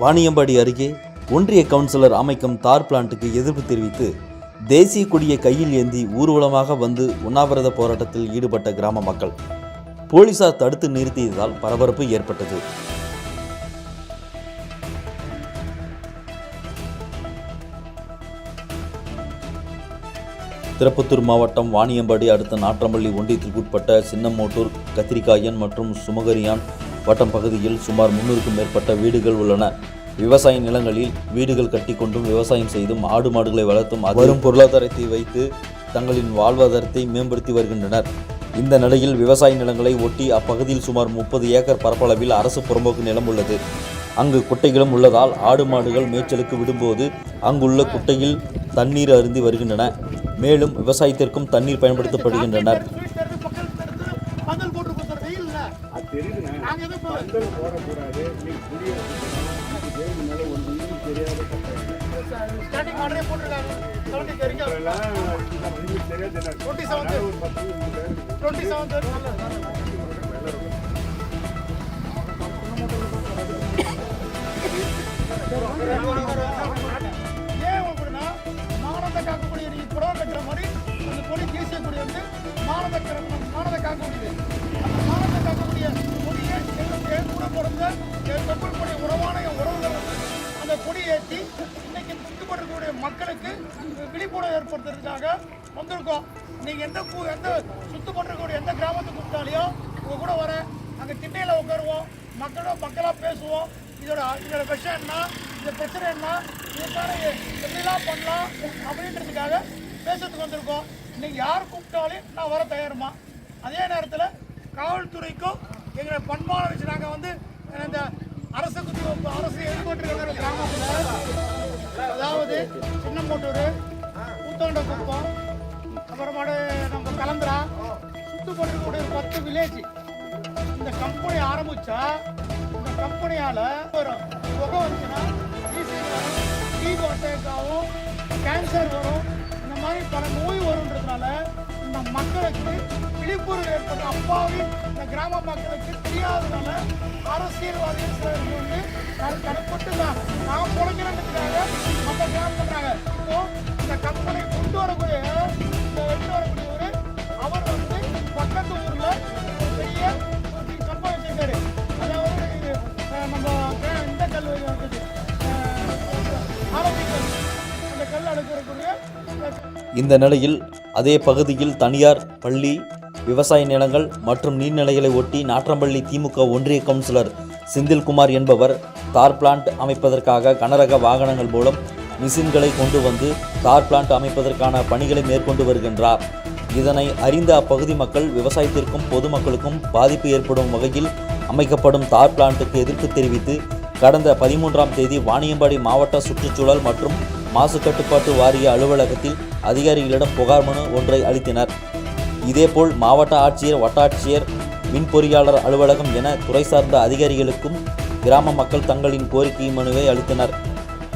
வாணியம்பாடி அருகே ஒன்றிய கவுன்சிலர் அமைக்கும் தார் பிளான்ட்டுக்கு எதிர்ப்பு தெரிவித்து தேசிய கொடியை கையில் ஏந்தி ஊர்வலமாக வந்து உண்ணாவிரத போராட்டத்தில் ஈடுபட்ட கிராம மக்கள் போலீசார் தடுத்து நிறுத்தியதால் பரபரப்பு ஏற்பட்டது. திருப்பத்தூர் மாவட்டம் வாணியம்பாடி அடுத்த நாற்றம்பள்ளி ஒன்றியத்திற்கு உட்பட்ட சின்னமோட்டூர் கத்திரிக்காயன் மற்றும் சுமகரியான் வட்டம் பகுதியில் சுமார் முன்னூறுக்கும் மேற்பட்ட வீடுகள் உள்ளன. விவசாய நிலங்களில் வீடுகள் கட்டிக்கொண்டும் விவசாயம் செய்தும் ஆடு மாடுகளை வளர்த்தும் வரும் பொருளாதாரத்தை வைத்து தங்களின் வாழ்வாதாரத்தை மேம்படுத்தி வருகின்றனர். இந்த நிலையில் விவசாய நிலங்களை ஒட்டி அப்பகுதியில் சுமார் முப்பது ஏக்கர் பரப்பளவில் அரசு புறம்போக்கு நிலம் உள்ளது. அங்கு குட்டைகளும் உள்ளதால் ஆடு மாடுகள் மேய்ச்சலுக்கு விடும்போது அங்குள்ள குட்டையில் தண்ணீர் அருந்தி வருகின்றன. மேலும் விவசாயத்திற்கும் தண்ணீர் பயன்படுத்தப்படுகின்றனர். இல்ல. அது தெரியுதுண்ணே. நாங்க எதுவும் இப்போ பந்தல் போடக்கூடாது நீ குடியிருக்கணும் மேல ஒன்று இன்னும் தெரியாத. ஸ்டார்டிங் ஆர்டரே போட்டிருக்காங்க. செவன்டி தெரியாது என்ன. டுவெண்ட்டி ஒரு பத்து டுவெண்ட்டி ஏன் அப்படின்னா மானத்தை காக்கக்கூடிய நீங்க புடவை கட்டுற மாதிரி அந்த கொடி தேசிய கொடி வந்து மானத்தை கொடியேற்றி கொடியை ஏற்றி இன்னைக்கு சுத்தப்பட்டிருக்கக்கூடிய மக்களுக்கு விழிப்புணர்வு ஏற்படுத்துறதுக்காக வந்திருக்கோம். நீங்க எந்த பூ எந்த சுத்தப்பட்டிருக்கக்கூடிய எந்த கிராமத்துக்கு கூப்பிட்டாலையும் உங்க கூட வரேன் அங்கே திண்ணையில் உட்காருவோம். மக்களோட மக்களாக பேசுவோம். இதோட இதோட விஷயம் என்ன? இந்த பிரச்சனை என்ன? இதுக்கான எப்படிலாம் பண்ணலாம் அப்படின்றதுக்காக பேசுறதுக்கு வந்திருக்கோம். இன்னைக்கு யார் கூப்பிட்டாலும் நான் வர தயாருமா? அதே நேரத்தில் காவல்துறைக்கும் எங்களை பண்பான வச்சு நாங்கள் வந்து இந்த அரசு குத்தி அரசு எதிர்கொண்டிருக்கிற கிராமத்தில் அதாவது சின்னமோட்டூர் ஊத்தாண்ட குப்பம் அப்புறமாடு நம்ம கலந்துரா சுத்துப்பட்டிருக்கக்கூடிய ஒரு பத்து வில்லேஜ் இந்த கம்பெனி ஆரம்பிச்சா இந்த கம்பெனியால் வரும். புகை வந்துச்சுன்னா டீசல் வரும் டீப் அட்டாக் கேன்சர் வரும். இந்த மாதிரி பல நோய் வரும். இந்த மக்களுக்கு விழிப்புணர்வு ஏற்படும். அப்பாவி இந்த கிராம மக்களுக்கு தெரியாததுனால அரசியல்வாதிகள் சிலர் வந்து நான் தனிப்பட்டு நான் நான் பிழைக்கிறதுக்காக மற்ற கிராமம் பண்றாங்க இப்போ இந்த கம்பெனி கொண்டு வரக்கூடிய இந்த எடுத்து வரக்கூடியவர் அவர் வந்து பக்கத்து ஊர்ல ஒரு பெரிய ஒரு கம்பெனி வச்சிருக்காரு. அதாவது நம்ம இந்த கல்லூரி இருக்குது ஆரோக்கிய கல் அந்த கல் அடுக்கிறக்கூடிய இந்த நிலையில் அதே பகுதியில் தனியார் பள்ளி விவசாய நிலங்கள் மற்றும் நீர்நிலைகளை ஒட்டி நாற்றம்பள்ளி திமுக ஒன்றிய கவுன்சிலர் செந்தில்குமார் என்பவர் தார் பிளான்ட் அமைப்பதற்காக கனரக வாகனங்கள் மூலம் மிஷின்களை கொண்டு வந்து தார் பிளான்ட் அமைப்பதற்கான பணிகளை மேற்கொண்டு வருகின்றார். இதனை அறிந்த அப்பகுதி மக்கள் விவசாயத்திற்கும் பொதுமக்களுக்கும் பாதிப்பு ஏற்படும் வகையில் அமைக்கப்படும் தார் பிளான்ட்டுக்கு எதிர்ப்பு தெரிவித்து கடந்த பதிமூன்றாம் தேதி வாணியம்பாடி மாவட்ட சுற்றுச்சூழல் மற்றும் மாசு கட்டுப்பாட்டு வாரிய அலுவலகத்தில் அதிகாரிகளிடம் புகார் மனு ஒன்றை அளித்தனர். இதேபோல் மாவட்ட ஆட்சியர் வட்டாட்சியர் மின் பொறியாளர் அலுவலகம் என துறை சார்ந்த அதிகாரிகளுக்கும் கிராம மக்கள் தங்களின் கோரிக்கை மனுவை அளித்தனர்.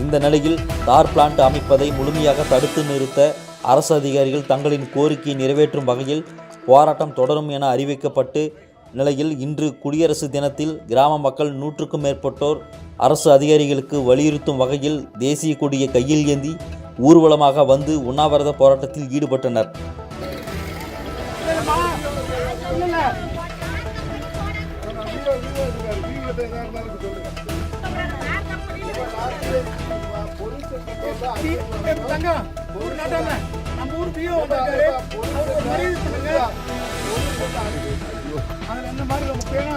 இந்த நிலையில் தார் பிளான்ட் அமைப்பதை முழுமையாக தடுத்து நிறுத்த அரசு அதிகாரிகள் தங்களின் கோரிக்கையை நிறைவேற்றும் வகையில் போராட்டம் தொடரும் என அறிவிக்கப்பட்டு நிலையில் இன்று குடியரசு தினத்தில் கிராம மக்கள் நூற்றுக்கும் மேற்பட்டோர் அரசு அதிகாரிகளுக்கு வலியுறுத்தும் வகையில் தேசிய கொடியை கையில் ஏந்தி ஊர்வலமாக வந்து உண்ணாவிரத போராட்டத்தில் ஈடுபட்டனர். நம்ம ஊர் பிஓ வந்திருக்காரு அவருக்கு மரியாதை பண்ணுங்க அதில் இந்த மாதிரி நம்ம பேரா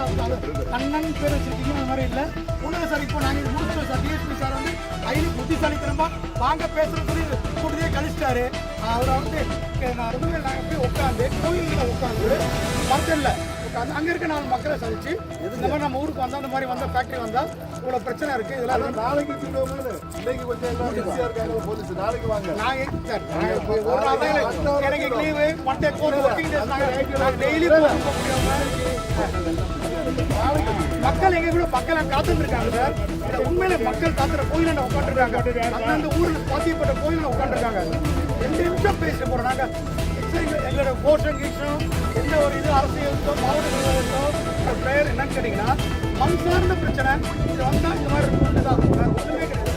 கண்ணன் பேர் வச்சிருக்கீங்க அந்த மாதிரி இல்லை ஒண்ணுங்க சார் இப்போ நாங்கள் இது முடிச்சோம் சார் டிஎஸ்பி சார் வந்து ஐடி புத்திசாலித்தனமா வாங்க பேசுறது கூட்டத்தையே கழிச்சிட்டாரு அவரை வந்து நான் வந்து நாங்க போய் உட்காந்து கோயில்ல உட்காந்து மரத்தில் உட்காந்து அங்க இருக்க நாலு மக்களை சந்திச்சு இந்த மாதிரி நம்ம ஊருக்கு வந்தா இந்த மாதிரி வந்த ஃபேக்டரி வந்தா இவ்வளவு பிரச்சனை இருக்கு. இதெல்லாம் நாளைக்கு இன்னைக்கு கொஞ்சம் இருக்காங்க போலீஸ் நாளைக்கு வாங்க. நாங்க சார், ஒரு நாள் தான் எனக்கு- leave one day court working days நாங்க டெய்லி மக்கள் எங்க கூட மக்கள் காத்துட்டு இருக்காங்க சார். இந்த உண்மையில மக்கள் காத்துற கோயில உட்காந்துருக்காங்க? அந்தந்த ஊர்ல பாத்தியப்பட்ட கோயில உட்காந்துருக்காங்க. ரெண்டு நிமிஷம் பேசிட்டு போறோம். நாங்க எங்களோட கோஷம் கீஷம் எந்த ஒரு இது அரசியல் மாவட்ட நிர்வாகத்தோ பேர் என்னன்னு கேட்டீங்கன்னா மண் சார்ந்த பிரச்சனை இது வந்தா இந்த மாதிரி இருக்கும் தான் வேற ஒண்ணுமே கிடையாது.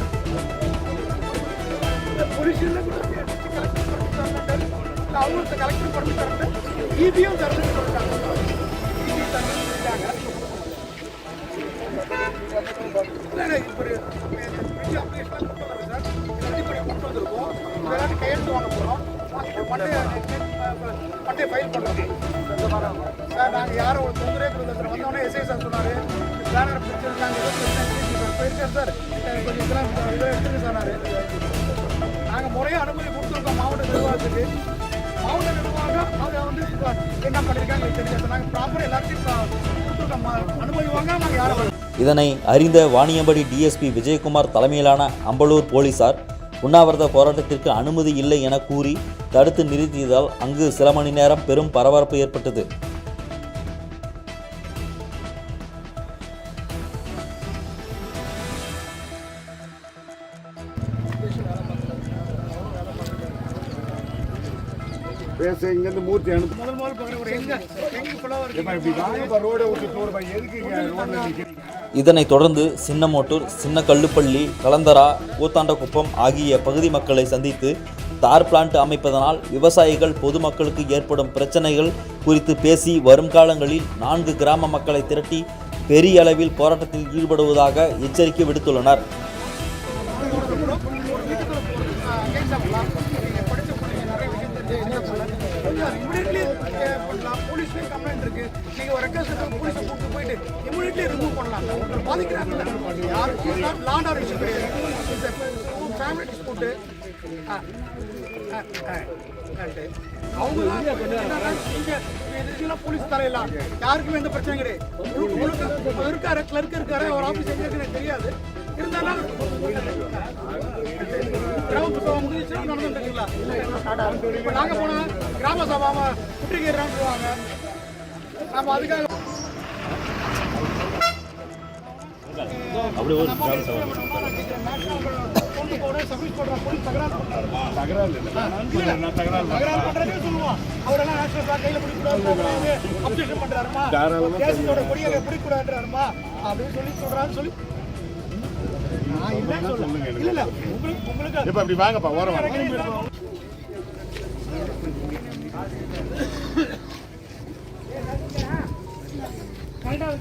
பொலிஷன்ல கூட கலெக்டர் அவங்களுக்கு கலெக்டர் பண்ணி தரது இபியும் தரணும்னு சொல்லிட்டாங்க தரணும்னு சொல்லிட்டாங்க இல்லை அப்ளிகேஷன் கொண்டு சார் கொண்டு வந்திருக்கோம். கையெழுத்து வாங்க போகிறோம் மண்டே மண்டே ஃபைல் பண்ணுறது சார் நாங்கள் யாரும் ஒரு தொந்தரவே கொடுக்கல சார். வந்தோடனே எஸ்ஐ சார் சொன்னார் பேனர் பிரச்சனை நாங்கள் ஏதோ பிரச்சனை போயிருக்கேன் சார். கொஞ்சம் இதெல்லாம் இதை எடுத்துக்க சொன்னார். நாங்கள் முறையாக அனுமதி கொடுத்துருக்கோம் மாவட்ட நிர்வாகத்துக்கு. மாவட்ட நிர்வாகம் அதை வந்து இப்போ என்ன பண்ணியிருக்காங்க எங்களுக்கு தெரியாது. நாங்கள் ப்ராப்பராக எல்லாத்தையும் கொடுத்துருக்கோம். அனுமதி வாங்க நாங்கள் யாரும் இதனை அறிந்த வாணியம்படி டிஎஸ்பி விஜயகுமார் தலைமையிலான அம்பலூர் போலீசார் உண்ணாவிரத போராட்டத்திற்கு அனுமதி இல்லை என கூறி தடுத்து நிறுத்தியதால் அங்கு சில மணி நேரம் பெரும் பரபரப்பு ஏற்பட்டது. பேச இங்கேருந்து மூர்த்தி அனுப்பு. முதல் எங்க? எங்க ரோடை விட்டு போடுப்பா எதுக்கு இங்கே ரோடில் நிற்கிறீங்க இதனைத் தொடர்ந்து சின்னமோட்டூர் சின்ன கல்லுப்பள்ளி கலந்தரா கூத்தாண்டகுப்பம் ஆகிய பகுதி மக்களை சந்தித்து தார் பிளான்ட் அமைப்பதனால் விவசாயிகள் பொதுமக்களுக்கு ஏற்படும் பிரச்சனைகள் குறித்து பேசி வரும் காலங்களில் நான்கு கிராம மக்களை திரட்டி பெரிய அளவில் போராட்டத்தில் ஈடுபடுவதாக எச்சரிக்கை விடுத்துள்ளனர். இமிடியட்லி பண்ணலாம் போலீஸ்லேயும் கம்ப்ளைண்ட் இருக்கு. நீங்க ஒரு ரெக்வஸ்ட் போலீஸை கூப்பிட்டு போயிட்டு இமிடியட்லி ரிமூவ் பண்ணலாம். ஒருத்தர் பாதிக்கிறாங்கல்ல யாரும் லாண்ட் ஆர் இஷ்யூ கிடையாது. ஃபேமிலி டிஸ்பியூட்டு அவங்க போலீஸ் தரையெல்லாம் யாருக்குமே எந்த பிரச்சனையும் கிடையாது. உங்களுக்கு உங்களுக்கு இருக்காரு கிளர்க் இருக்காரு ஒரு ஆஃபீஸ் எங்க இருக்குன்னு தெரியாது. இருந்தாலும் கிராம சபா இப்போ நாங்கள் போனால் கிராம சபாவை குட்டிக்கிறோம்னு சொல்லுவாங்க. நம்ம அதுக்காக கொண்டு போகிறேன் சர்வீஸ் போடுற போலீஸ் தகராறு பண்ணுறாருமா தகராறு இல்லை நான் தகராறு தகராறு பண்றதே சொல்லுவோம் அவரெல்லாம் நேஷனல் பிளாக் கையில பிடிக்கூடாது அப்ஜெக்ஷன் பண்றாருமா தாராளமா தேசத்தோட கொடியை பிடிக்கூடாதுறாருமா அப்படின்னு சொல்லி சொல்றான்னு சொல்லி சொல்லுங்க இல்ல இப்படி வாங்கப்பா ஓரம் வாங்க